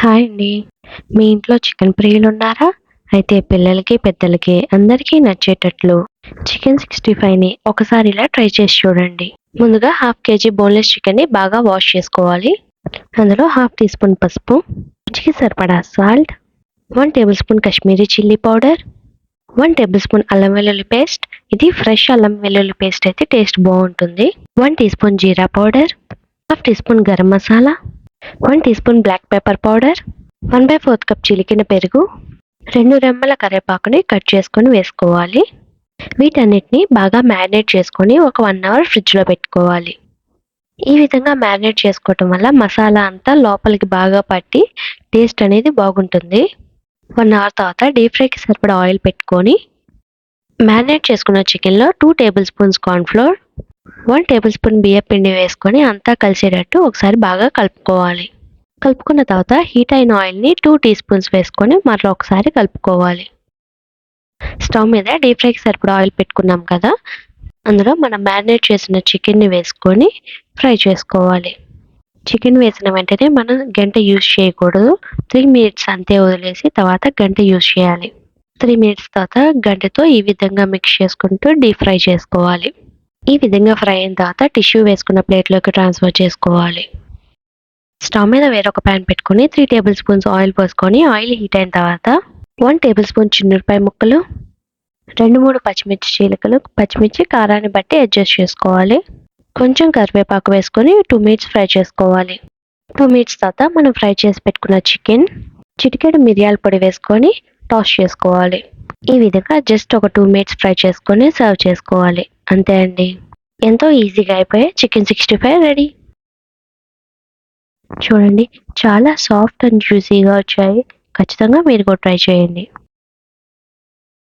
Hi అండి. మీ ఇంట్లో chicken ప్రియులు ఉన్నారా అయితే పిల్లలకి పెద్దలకి అందరికీ నచ్చేటట్లు చికెన్ సిక్స్టీ ఫైవ్ని ఒకసారి ఇలా ట్రై చేసి చూడండి. ముందుగా హాఫ్ కేజీ బోన్లెస్ చికెన్ని బాగా వాష్ చేసుకోవాలి. అందులో హాఫ్ టీ స్పూన్ పసుపు రుచికి సరిపడా salt one tablespoon Kashmiri chilli powder one tablespoon అల్లం వెల్లుల్లి పేస్ట్. ఇది ఫ్రెష్ అల్లం వెల్లుల్లి పేస్ట్ అయితే టేస్ట్ బాగుంటుంది. One teaspoon jeera powder half teaspoon garam masala one teaspoon black pepper powder one by fourth cup చిలికిన పెరుగు రెండు రెమ్మల కరివేపాకుని కట్ చేసుకొని వేసుకోవాలి. వీటన్నిటిని బాగా మ్యారినేట్ చేసుకొని ఒక వన్ అవర్ ఫ్రిడ్జ్లో పెట్టుకోవాలి. ఈ విధంగా మ్యారినేట్ చేసుకోవటం వల్ల మసాలా అంతా లోపలికి బాగా పట్టి టేస్ట్ అనేది బాగుంటుంది. వన్ అవర్ తర్వాత డీప్ ఫ్రైకి సరిపడా ఆయిల్ పెట్టుకొని మ్యారినేట్ చేసుకున్న చికెన్లో two tablespoons cornflour one tablespoon బియ్య పిండి వేసుకొని అంతా కలిసేటట్టు ఒకసారి బాగా కలుపుకోవాలి. కలుపుకున్న తర్వాత హీట్ అయిన ఆయిల్ని టూ టీ స్పూన్స్ వేసుకొని మరలా ఒకసారి కలుపుకోవాలి. స్టవ్ మీద డీప్ ఫ్రైకి సరిపడా ఆయిల్ పెట్టుకున్నాం కదా? అందులో మనం మ్యారినేట్ చేసిన చికెన్ని వేసుకొని ఫ్రై చేసుకోవాలి. చికెన్ వేసిన వెంటనే మనం గంట యూజ్ చేయకూడదు. త్రీ మినిట్స్ అంతే వదిలేసి తర్వాత గంట యూజ్ చేయాలి. త్రీ మినిట్స్ తర్వాత గంటతో ఈ విధంగా మిక్స్ చేసుకుంటూ డీప్ ఫ్రై చేసుకోవాలి. ఈ విధంగా ఫ్రై అయిన తర్వాత టిష్యూ వేసుకున్న ప్లేట్లోకి ట్రాన్స్ఫర్ చేసుకోవాలి. స్టవ్ మీద వేరొక ప్యాన్ పెట్టుకొని త్రీ టేబుల్ స్పూన్స్ ఆయిల్ పోసుకొని ఆయిల్ హీట్ అయిన తర్వాత వన్ టేబుల్ స్పూన్ చిన్నపాయ ముక్కలు రెండు మూడు పచ్చిమిర్చి చీలికలు పచ్చిమిర్చి కారాన్ని బట్టి అడ్జస్ట్ చేసుకోవాలి. కొంచెం కరివేపాకు వేసుకొని టూ మినిట్స్ ఫ్రై చేసుకోవాలి. టూ మినిట్స్ తర్వాత మనం ఫ్రై చేసి పెట్టుకున్న చికెన్ చిటికెడు మిరియాల పొడి వేసుకొని టాస్ చేసుకోవాలి. ఈ విధంగా జస్ట్ ఒక టూ మినిట్స్ ఫ్రై చేసుకొని సర్వ్ చేసుకోవాలి. అంతే అండి. ఎంతో ఈజీగా అయిపోయే చికెన్ సిక్స్టీ ఫైవ్ రెడీ చూడండి చాలా సాఫ్ట్ అండ్ జ్యూసీగా వచ్చాయి. ఖచ్చితంగా మీరు కూడా ట్రై చేయండి.